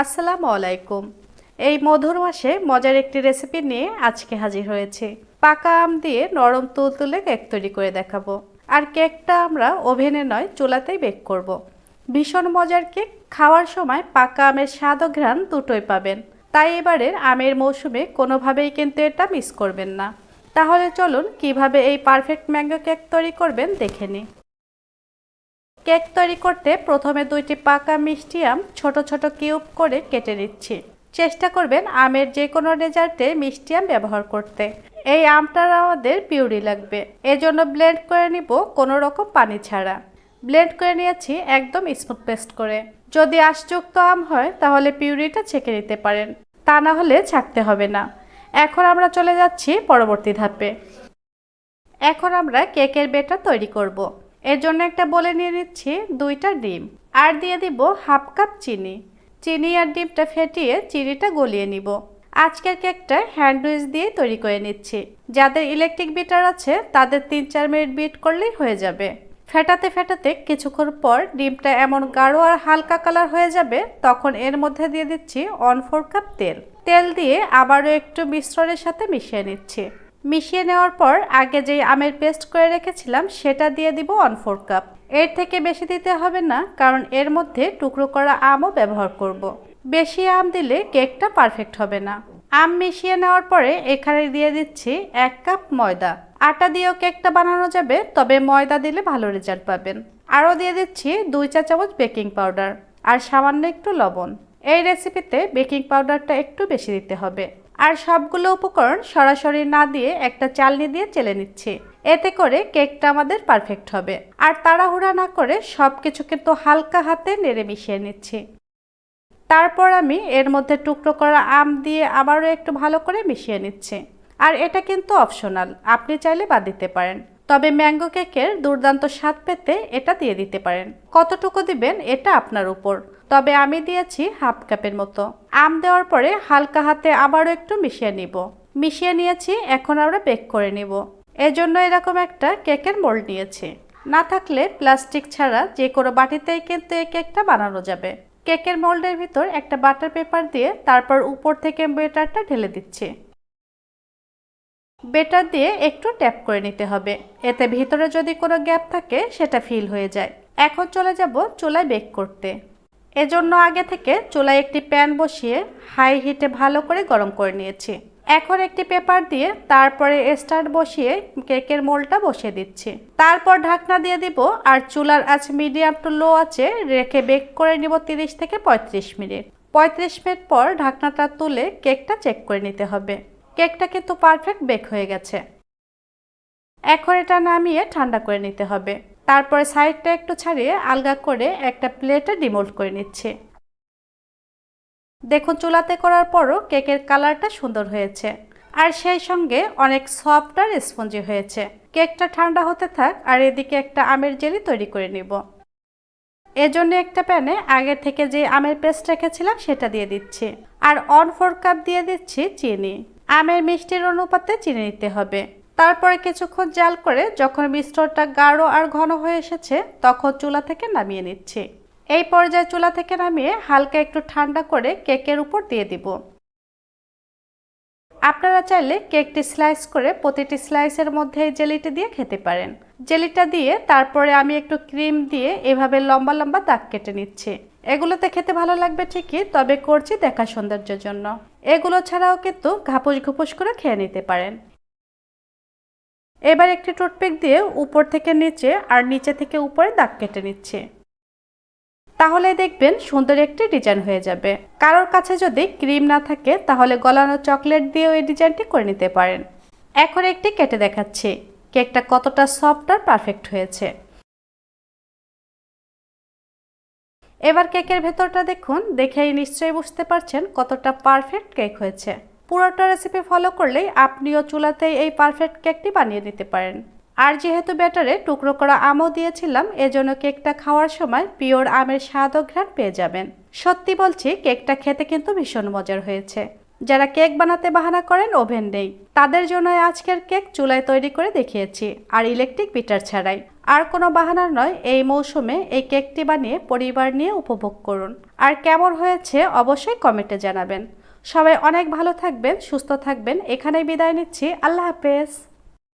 আসসালামু আলাইকুম। এই মধুর মাসে মজার একটি রেসিপি নিয়ে আজকে হাজির হয়েছি। পাকা আম দিয়ে নরম তুলতুলে কেক তৈরি করে দেখাবো। আর কেকটা আমরা ওভেনে নয়, চুলাতেই বেক করব। ভীষণ মজার কেক, খাওয়ার সময় পাকা আমের স্বাদ ঘ্রাণ দুটোই পাবেন। তাই এবারের আমের মৌসুমে কোনোভাবেই কিন্তু এটা মিস করবেন না। তাহলে চলুন কীভাবে এই পারফেক্ট ম্যাঙ্গো কেক তৈরি করবেন দেখে নিই। কেক তৈরি করতে প্রথমে দুইটি পাকা মিষ্টি আম ছোট ছোট কিউব করে কেটে নিচ্ছি। চেষ্টা করবেন আমের যে কোনো ডেজার্টে মিষ্টি আম ব্যবহার করতে। এই আমটার আমাদের পিউরি লাগবে। এজন্য ব্লেন্ড করে নিব কোনো রকম পানি ছাড়া। ব্লেন্ড করে নিয়েছি একদম স্মুথ পেস্ট করে। যদি আশযুক্ত আম হয়, তাহলে পিউরিটা ছেঁকে নিতে পারেন। তা না হলে ছাকতে হবে না। এখন আমরা চলে যাচ্ছি পরবর্তী ধাপে। এখন আমরা কেকের বেটার তৈরি করব। এর জন্য একটা বলে নিয়ে নিচ্ছি দুইটা ডিম। আর দিয়ে দিব হাফ কাপ চিনি। চিনি আর ডিমটা ফেটিয়ে চিনিটা গলিয়ে নিব। আজকের কেকটা হ্যান্ডউইচ দিয়ে তৈরি করে নিচ্ছি। যাদের ইলেকট্রিক বিটার আছে, তাদের তিন চার মিনিট বিট করলেই হয়ে যাবে। ফেটাতে ফেটাতে কিছুক্ষণ পর ডিমটা এমন গাঢ় আর হালকা কালার হয়ে যাবে, তখন এর মধ্যে দিয়ে দিচ্ছি ওয়ান ফোর কাপ তেল। তেল দিয়ে আবারও একটু মিশ্রণের সাথে মিশিয়ে নিচ্ছি। মিশিয়ে নেওয়ার পর আগে যেই আমের পেস্ট করে রেখেছিলাম, সেটা দিয়ে দিব ওয়ান ফোর কাপ এর থেকে বেশি দিতে হবে না, কারণ এর মধ্যে টুকরো করা আমও ব্যবহার করব। বেশি আম দিলে কেকটা পারফেক্ট হবে না। আম মিশিয়ে নেওয়ার পরে এখানে দিয়ে দিচ্ছি এক কাপ ময়দা। আটা দিয়েও কেকটা বানানো যাবে, তবে ময়দা দিলে ভালো রেজাল্ট পাবেন। আরও দিয়ে দিচ্ছি দুই চা চামচ বেকিং পাউডার আর সামান্য একটু লবণ। এই রেসিপিতে বেকিং পাউডারটা একটু বেশি দিতে হবে। আর সবগুলো উপকরণ সরাসরি না দিয়ে একটা চালনি দিয়ে চেলে নিচ্ছি। এতে করে কেকটা আমাদের পারফেক্ট হবে। আর তাড়াহুড়া না করে সব কিছু কিন্তু হালকা হাতে নেড়ে মিশিয়ে নিচ্ছি। তারপর আমি এর মধ্যে টুকরো করা আম দিয়ে আবারও একটু ভালো করে মিশিয়ে নিচ্ছি। আর এটা কিন্তু অপশনাল আপনি চাইলে বাদ দিতে পারেন। তবে ম্যাঙ্গো কেকের দুর্দান্ত স্বাদ পেতে এটা দিয়ে দিতে পারেন। কতটুকু দিবেন এটা আপনার উপর। তবে আমি দিয়েছি হাফ কাপের মতো। আম দেওয়ার পরে হালকা হাতে আবারও একটু মিশিয়ে নিব। মিশিয়ে নিয়েছি, এখন আমরা বেক করে নিব। এজন্য এরকম একটা কেকের মোল্ড নিয়েছি। না থাকলে প্লাস্টিক ছাড়া যে কোনো বাটিতেই কিন্তু এই কেকটা বানানো যাবে। কেকের মোল্ডের ভিতর একটা বাটার পেপার দিয়ে তারপর উপর থেকে বেটারটা ঢেলে দিচ্ছি। বেটার দিয়ে একটু ট্যাপ করে নিতে হবে। এতে ভিতরে যদি কোনো গ্যাপ থাকে, সেটা ফিল হয়ে যায়। এখন চলে যাব চুলায় বেক করতে। এজন্য আগে থেকে চুলায় একটি প্যান বসিয়ে হাই হিটে ভালো করে গরম করে নিয়েছি। এখন একটি পেপার দিয়ে তারপরে স্টার্ট বসিয়ে কেকের মোলটা বসিয়ে দিচ্ছি। তারপর ঢাকনা দিয়ে দিব আর চুলার আঁচ মিডিয়াম টু লো আছে রেখে বেক করে নিব তিরিশ থেকে পঁয়ত্রিশ মিনিট। পঁয়ত্রিশ মিনিট পর ঢাকনাটা তুলে কেকটা চেক করে নিতে হবে। কেকটা কিন্তু পারফেক্ট বেক হয়ে গেছে। এখন এটা নামিয়ে ঠান্ডা করে নিতে হবে। তারপরে সাইডটা একটু ছাড়িয়ে আলগা করে একটা প্লেটে ডিমোল্ড করে নিচ্ছে। দেখুন, চুলাতে করার পরও কেকের কালারটা সুন্দর হয়েছে। আর সেই সঙ্গে অনেক সফট আর স্পঞ্জি হয়েছে। কেকটা ঠান্ডা হতে থাক আর এদিকে একটা আমের জেলি তৈরি করে নিব। এজন্য একটা প্যানে আগে থেকে যে আমের পেস্ট রেখেছিলাম সেটা দিয়ে দিচ্ছি। আর অন ফোর কাপ দিয়ে দিচ্ছি চিনি। আমের মিষ্টির অনুপাতে চিনি নিতে হবে। তারপরে কিছুক্ষণ জাল করে যখন মিশ্রণটা গাঢ় আর ঘন হয়ে এসেছে, তখন চুলা থেকে নামিয়ে নিচ্ছি। এই পর্যায়ে চুলা থেকে নামিয়ে হালকা একটু ঠান্ডা করে কেকের উপর দিয়ে দিব। আপনারা চাইলে কেকটি স্লাইস করে প্রতিটি স্লাইসের মধ্যে এই জেলিটি দিয়ে খেতে পারেন। জেলিটা দিয়ে তারপরে আমি একটু ক্রিম দিয়ে এভাবে লম্বা লম্বা দাগ কেটে নিচ্ছি। এগুলোতে খেতে ভালো লাগবে ঠিকই, তবে করছি দেখা সৌন্দর্যের জন্য। এগুলো ছাড়াও কিন্তু ঘাপুস ঘুপুস করে খেয়ে নিতে পারেন। এবার একটি টুথপিক দিয়ে উপর থেকে নিচে আর নিচে থেকে উপরে দাগ কেটে নিচ্ছে। তাহলে দেখবেন সুন্দর একটি ডিজাইন হয়ে যাবে। কারোর কাছে যদি ক্রিম না থাকে, তাহলে গলানো চকলেট দিয়েও এই ডিজাইনটি করে নিতে পারেন। এখন একটি কেটে দেখাচ্ছি। কেকটা কতটা সফট আর পারফেক্ট হয়েছে। এবার কেকের ভেতরটা দেখুন, দেখেই নিশ্চয়ই বুঝতে পারছেন কতটা পারফেক্ট কেক হয়েছে। পুরোটা রেসিপি ফলো করলেই আপনিও চুলাতেই এই পারফেক্ট কেকটি বানিয়ে নিতে পারেন। আর যেহেতু ব্যাটারে টুকরো করা আমও দিয়েছিলাম, এজন্য কেকটা খাওয়ার সময় পিওর আমের স্বাদ ও ঘ্রাণ পেয়ে যাবেন। সত্যি বলছি কেকটা খেতে কিন্তু ভীষণ মজার হয়েছে। যারা কেক বানাতে বাহানা করেন, ওভেন নেই। তাদের জন্য আজকের কেক চুলায় তৈরি করে দেখিয়েছি, আর ইলেকট্রিক বিটার ছাড়াই। আর কোনো বাহানার নয়, এই মৌসুমে এই কেকটি বানিয়ে পরিবার নিয়ে উপভোগ করুন। আর কেমন হয়েছে অবশ্যই কমেন্টে জানাবেন। সবাই অনেক ভালো থাকবেন সুস্থ থাকবেন। এখানেই বিদায় নিচ্ছি। আল্লাহ হাফেজ।